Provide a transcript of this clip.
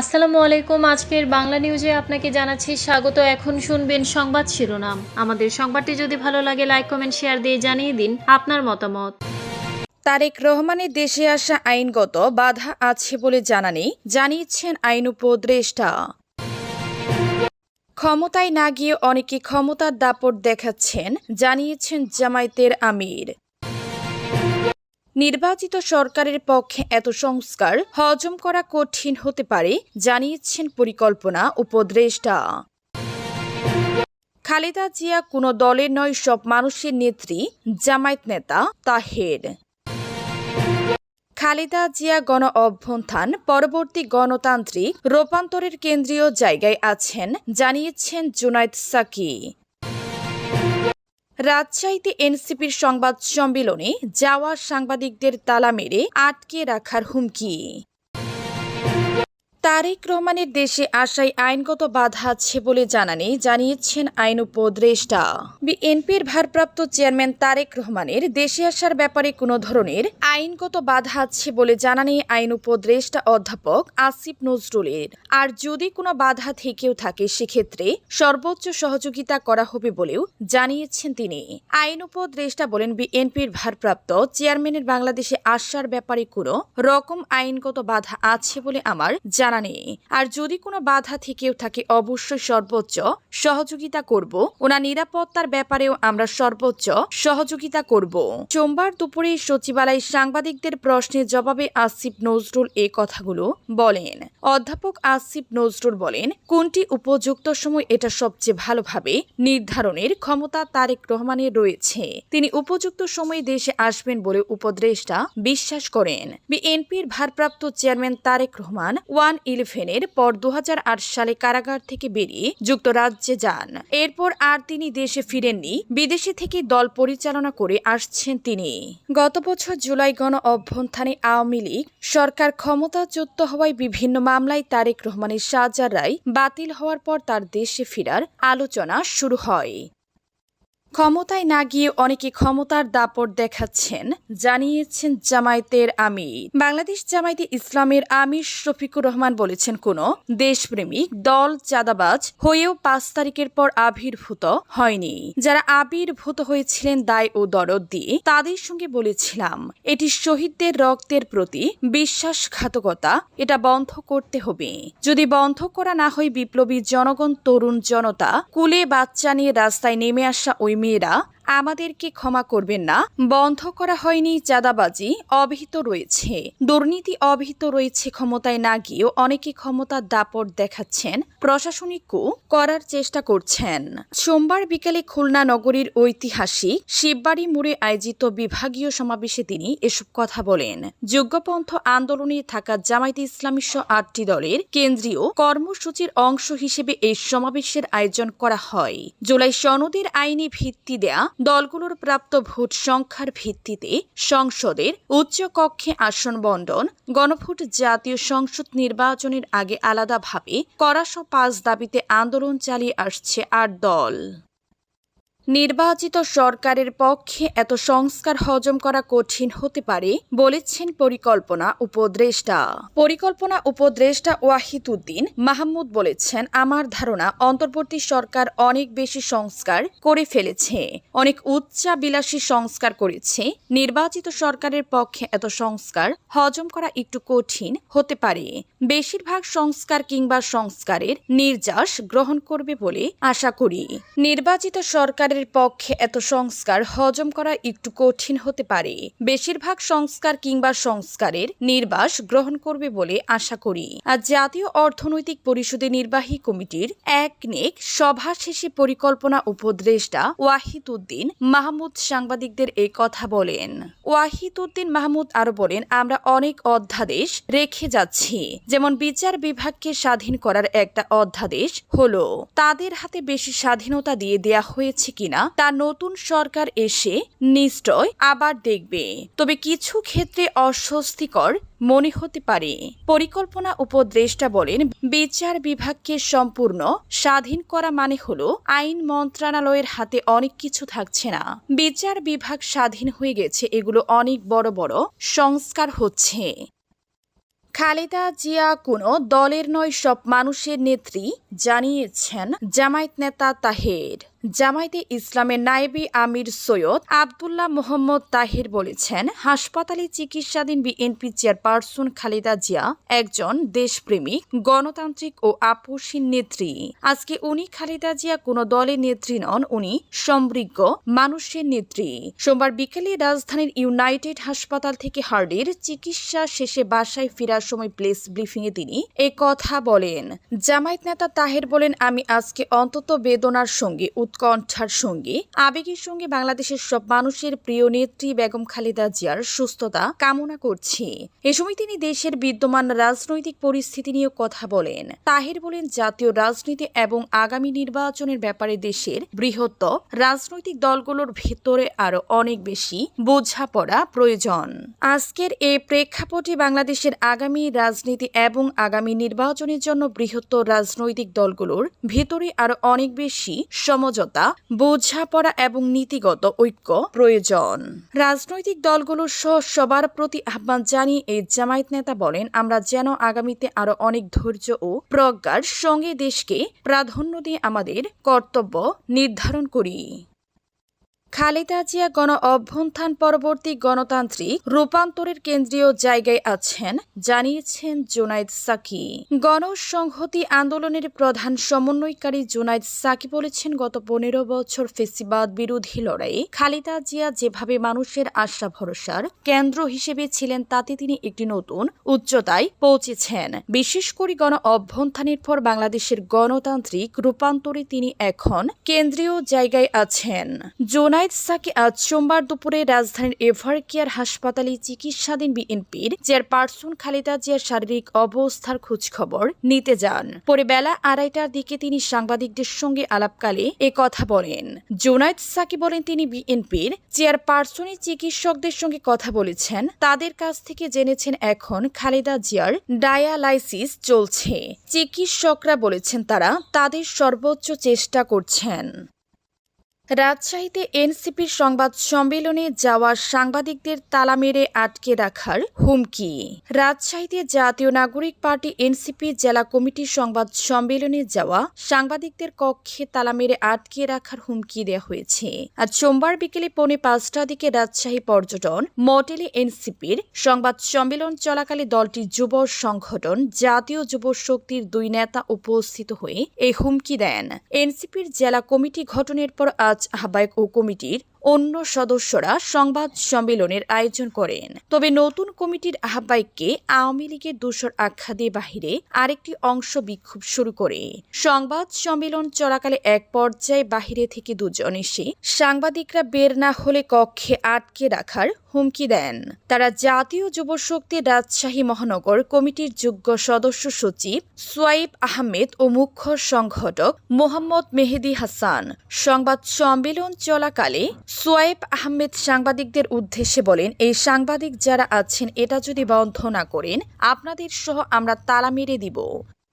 আসসালামু আলাইকুম। আজকের বাংলা নিউজে আপনাকে জানাচ্ছি স্বাগত। এখন শুনবেন সংবাদ শিরোনাম। আমাদের সংবাদটি যদি ভালো লাগে লাইক কমেন্ট শেয়ার দিয়ে জানিয়ে দিন আপনার মতামত। তারেক রহমানের দেশে আসা আইনগত বাধা আছে বলে জানানি জানিয়েছেন আইন উপদেষ্টা। ক্ষমতায় না গিয়ে অনেকে ক্ষমতার দাপট দেখাচ্ছেন, জানিয়েছেন জামায়াতের আমির। নির্বাচিত সরকারের পক্ষে এত সংস্কার হজম করা কঠিন হতে পারে, জানিয়েছেন পরিকল্পনা উপদেষ্টা। খালেদা জিয়া কোনো দলের নয়, সব মানুষের নেত্রী জামায়াত নেতা তাহের। খালেদা জিয়া গণ অভ্যন্থান পরবর্তী গণতান্ত্রিক রূপান্তরের কেন্দ্রীয় জায়গায় আছেন, জানিয়েছেন জুনায়দ সাকি। রাজশাহীতে এনসিপির সংবাদ সম্মেলনে যাওয়া সাংবাদিকদের তালা মেরে আটকে রাখার হুমকি। তারেক রহমানের দেশে আসায় আইনগত বাধা আছে বলে জানানি জানিয়েছেন আইন উপদেষ্টা। বিএনপির ভারপ্রাপ্ত চেয়ারম্যান তারেক রহমানের দেশে আসার ব্যাপারে কোনো ধরনের আইনগত বাধা আছে বলে জানানি আইন উপদেষ্টা অধ্যাপক আসিফ নজরুলের। আর যদি কোনো বাধা থেকেও থাকে, সেক্ষেত্রে সর্বোচ্চ সহযোগিতা করা হবে বলেও জানিয়েছেন তিনি। আইন উপদেষ্টা বলেন, বিএনপির ভারপ্রাপ্ত চেয়ারম্যানের বাংলাদেশে আসার ব্যাপারে কোনো রকম আইনগত বাধা আছে বলে আমার জানা নেই। আর যদি কোনো বাধা থেকেও থাকে, অবশ্যই সর্বোচ্চ সহযোগিতা করব। ওনার নিরাপত্তার ব্যাপারেও আমরা সর্বোচ্চ সহযোগিতা করব। সোমবার দুপুরে সচিবালয় সাংবাদিকদের প্রশ্নের জবাবে আসিফ নজরুল এ কথাগুলো বলেন। অধ্যাপক আসিফ নজরুল বলেন, কোনটি উপযুক্ত সময় এটা সবচেয়ে ভালোভাবে নির্ধারণের ক্ষমতা তারেক রহমানের রয়েছে। তিনি উপযুক্ত সময়ে দেশে আসবেন বলে উপদেষ্টা বিশ্বাস করেন। বিএনপির ভারপ্রাপ্ত চেয়ারম্যান তারেক রহমান ওয়ান ইলেভেনের পর দু হাজার আট সালে কারাগার থেকে বেরিয়ে যুক্তরাজ্যে যান। এরপর আর তিনি দেশে ফিরেননি, বিদেশে থেকে দল পরিচালনা করে আসছেন তিনি। গত বছর জুলাই গণ অভ্যন্থানে আওয়ামী লীগ সরকার ক্ষমতাচ্যুত হওয়ায় বিভিন্ন মামলায় তারেক রহমানের সাজার রায় বাতিল হওয়ার পর তার দেশে ফেরার আলোচনা শুরু হয়। ক্ষমতায় না গিয়ে অনেকে ক্ষমতার দাপট দেখাচ্ছেন, জানিয়েছেন জামায়াতের আমির। বাংলাদেশ জামায়াতে ইসলামের আমির শফিকুর রহমান বলেছেন কোন দেশপ্রেমিক দল চাঁদাবাজ হয়েও পাঁচ তারিখের পর আবির্ভূত হয়নি। যারা আবির্ভূত হয়েছিলেন দায় ও দরদ দিয়ে তাদের সঙ্গে বলেছিলাম, এটি শহীদদের রক্তের প্রতি বিশ্বাসঘাতকতা, এটা বন্ধ করতে হবে। যদি বন্ধ করা না হয় বিপ্লবী জনগণ, তরুণ জনতা, কুলে বাচ্চা নিয়ে রাস্তায় নেমে আসা ওই মেয়েরা আমাদেরকে ক্ষমা করবেন না। বন্ধ করা হয়নি চাঁদাবাজি, অবিহিত রয়েছে। দুর্নীতি অবিহিত রয়েছে ক্ষমতায় না গিয়েও অনেকে ক্ষমতার দাপট দেখাচ্ছেন প্রশাসনিক কু করার চেষ্টা করছেন। সোমবার বিকেলে খুলনা নগরীর ঐতিহাসিক শিববাড়ি মোড়ে আয়োজিত বিভাগীয় সমাবেশে তিনি এসব কথা বলেন। যোগ্যপন্থ আন্দোলনে থাকা জামায়াতে ইসলামী সহ আটটি দলের কেন্দ্রীয় কর্মসূচির অংশ হিসেবে এই সমাবেশের আয়োজন করা হয়। জুলাই সনদের আইনি ভিত্তি দেয়া দলগুলোর প্রাপ্ত ভোট সংখ্যার ভিত্তিতে সংসদের উচ্চ কক্ষে আসন বন্টন, গণভোট জাতীয় সংসদ নির্বাচনের আগে আলাদাভাবে করাশ পাঁচ দাবিতে আন্দোলন চালিয়ে আসছে আট দল। নির্বাচিত সরকারের পক্ষে এত সংস্কার হজম করা কঠিন হতে পারে, বলেছেন পরিকল্পনা উপদেষ্টা। পরিকল্পনা উপদেষ্টা ওয়াহিদ উদ্দিন মাহমুদ বলেছেন, আমার ধারণা, অন্তর্বর্তী সরকার অনেক বেশি সংস্কার করে ফেলেছে, অনেক উচ্চাবিলাসী সংস্কার করেছে। নির্বাচিত সরকারের পক্ষে এত সংস্কার হজম করা একটু কঠিন হতে পারে। বেশিরভাগ সংস্কার কিংবা সংস্কারের নির্যাস গ্রহণ করবে বলে আশা করি। নির্বাচিত সরকারের পক্ষে এত সংস্কার হজম করা একটু কঠিন হতে পারে। বেশিরভাগ সংস্কার কিংবা সংস্কারের নির্বাস গ্রহণ করবে বলে আশা করি। আর জাতীয় অর্থনৈতিক পরিষদের নির্বাহী কমিটির এক নেক সভা শেষে পরিকল্পনা উপদেষ্টা ওয়াহিদ উদ্দিন মাহমুদ সাংবাদিকদের এই কথা বলেন। ওয়াহিদ উদ্দিন মাহমুদ আরও বলেন, আমরা অনেক অধ্যাদেশ রেখে যাচ্ছি। যেমন বিচার বিভাগকে স্বাধীন করার একটা অধ্যাদেশ হলো। তাদের হাতে বেশি স্বাধীনতা দিয়ে দেয়া হয়েছে কিনা, তা নতুন সরকার এসে নিশ্চয় আবার দেখবে। তবে কিছু ক্ষেত্রে অস্বস্তিকর মনে হতে পারে। পরিকল্পনা উপদেষ্টা বলেন, বিচার বিভাগকে সম্পূর্ণ স্বাধীন করা মানে হল আইন মন্ত্রণালয়ের হাতে অনেক কিছু থাকছে না। বিচার বিভাগ স্বাধীন হয়ে গেছে, এগুলো অনেক বড় বড় সংস্কার হচ্ছে। খালেদা জিয়া কোনো দলের নয়, সব মানুষের নেত্রী জানিয়েছেন জামায়াত নেতা তাহের। জামায়াতে ইসলামের নায়েবি আমির সৈয়দ আবদুল্লাহ মোহাম্মদ তাহের বলেছেন, হাসপাতালে চিকিৎসাধীন বিএনপি চেয়ারপারসন খালেদা জিয়া একজন দেশপ্রেমিক, গণতান্ত্রিক ও আপসীন নেত্রী। আজকে উনি খালেদা জিয়া কোনো দলের নেত্রী নন, উনি সমৃদ্ধ মানুষের নেত্রী। সোমবার বিকেলে রাজধানীর ইউনাইটেড হাসপাতাল থেকে হার্ডির চিকিৎসা শেষে বাসায় ফেরার সময় প্লেস ব্রিফিংয়ে তিনি এ কথা বলেন। জামায়াত নেতা তাহের বলেন, আমি আজকে অন্তত বেদনার সঙ্গে উৎকণ্ঠার সঙ্গে। আবেগের সঙ্গে বাংলাদেশের সব মানুষের প্রিয় নেত্রী বেগম খালেদা জিয়ার সুস্থতা কামনা করছি। এ সময় তিনি দেশের বিদ্যমান রাজনৈতিক পরিস্থিতি নিয়ে কথা বলেন। তাহের বলেন, জাতীয় রাজনীতি এবং আগামী নির্বাচনের ব্যাপারে দেশের বৃহত্তর রাজনৈতিক দলগুলোর ভেতরে আরও অনেক বেশি বোঝাপড়া প্রয়োজন। আজকের এই প্রেক্ষাপটে বাংলাদেশের আগামী রাজনীতি এবং আগামী নির্বাচনের জন্য বৃহত্তর রাজনৈতিক দলগুলোর ভেতরে আরও অনেক বেশি সমঝোতা বোঝাপড়া এবং নীতিগত ঐক্য প্রয়োজন। রাজনৈতিক দলগুলোর সহ সবার প্রতি আহ্বান জানিয়ে এই জামায়াত নেতা বলেন, আমরা যেন আগামীতে আরও অনেক ধৈর্য ও প্রজ্ঞার সঙ্গে দেশকে প্রাধান্য দিয়ে আমাদের কর্তব্য নির্ধারণ করি। খালেদা জিয়া গণ অভ্যন্থান পরবর্তী গণতান্ত্রিক রূপান্তরের কেন্দ্রীয় জায়গায় আছেন, জানিয়েছেন জোনায়েদ সাকি। গণসংহতি আন্দোলনের প্রধান সমন্বয়কারী জোনায়েদ সাকি বলেছেন, গত পনেরো বছর ফেসিবাদ বিরোধী লড়াই খালেদা জিয়া যেভাবে মানুষের আশা ভরসার কেন্দ্র হিসেবে ছিলেন, তাতে তিনি একটি নতুন উচ্চতায় পৌঁছেছেন। বিশেষ করে গণ অভ্যন্থানের পর বাংলাদেশের গণতান্ত্রিক রূপান্তরে তিনি এখন কেন্দ্রীয় জায়গায় আছেন। জোনায়েদ সাকি আজ সোমবার দুপুরে রাজধানীর এভার কেয়ার হাসপাতালে চিকিৎসাধীন বিএনপির চেয়ারপারসন খালেদা জিয়ার শারীরিক অবস্থার খোঁজখবর নিতে যান। পরে বেলা আড়াইটার দিকে তিনি সাংবাদিকদের সঙ্গে আলাপকালে এ কথা বলেন। জুনাইদ সাকি বলেন, তিনি বিএনপির চেয়ারপারসনই চিকিৎসকদের সঙ্গে কথা বলেছেন। তাদের কাছ থেকে জেনেছেন, এখন খালেদা জিয়ার ডায়ালাইসিস চলছে। চিকিৎসকরা বলেছেন, তারা তাদের সর্বোচ্চ চেষ্টা করছেন। রাজশাহীতে এনসিপির সংবাদ সম্মেলনে যাওয়া সাংবাদিকদের তালা মেরে আটকে রাখার হুমকি। রাজশাহীতে জাতীয় নাগরিক পার্টি এনসিপি জেলা কমিটির সংবাদ সম্মেলনে যাওয়া সাংবাদিকদের কক্ষে তালা মেরে আটকে রাখার হুমকি দেওয়া হয়েছে। আজ সোমবার বিকেলে পৌনে পাঁচটা দিকে রাজশাহী পর্যটন মডেলে এনসিপির সংবাদ সম্মেলন চলাকালে দলটির যুব সংগঠন জাতীয় যুব শক্তির দুই নেতা উপস্থিত হয়ে এই হুমকি দেন। এনসিপির জেলা কমিটি গঠনের পর আজ আহ্বায়ক ও কমিটির অন্য সদস্যরা সংবাদ সম্মেলনের আয়োজন করেন। তবে নতুন কমিটির আহ্বায়ককে আওয়ামী লীগের দোষর আখ্যা দিয়ে বাহিরে আরেকটি অংশ বিক্ষোভ শুরু করে। সংবাদ সম্মেলন চলাকালে এক পর্যায়ে বাহিরে থেকে দুজন এসে সাংবাদিকরা বের না হলে কক্ষে আটকে রাখার হুমকি দেন। তারা জাতীয় যুব শক্তির রাজশাহী মহানগর কমিটির যোগ্য সদস্য সচিব সোয়াইব আহমেদ ও মুখ্য সংগঠক মোহাম্মদ মেহেদি হাসান। সংবাদ সম্মেলন চলাকালে সোয়াইব আহমেদ সাংবাদিকদের উদ্দেশ্যে বলেন, এই সাংবাদিক যারা আছেন, এটা যদি বন্ধ না করেন, আপনাদের সহ আমরা তালা মেরে দিব।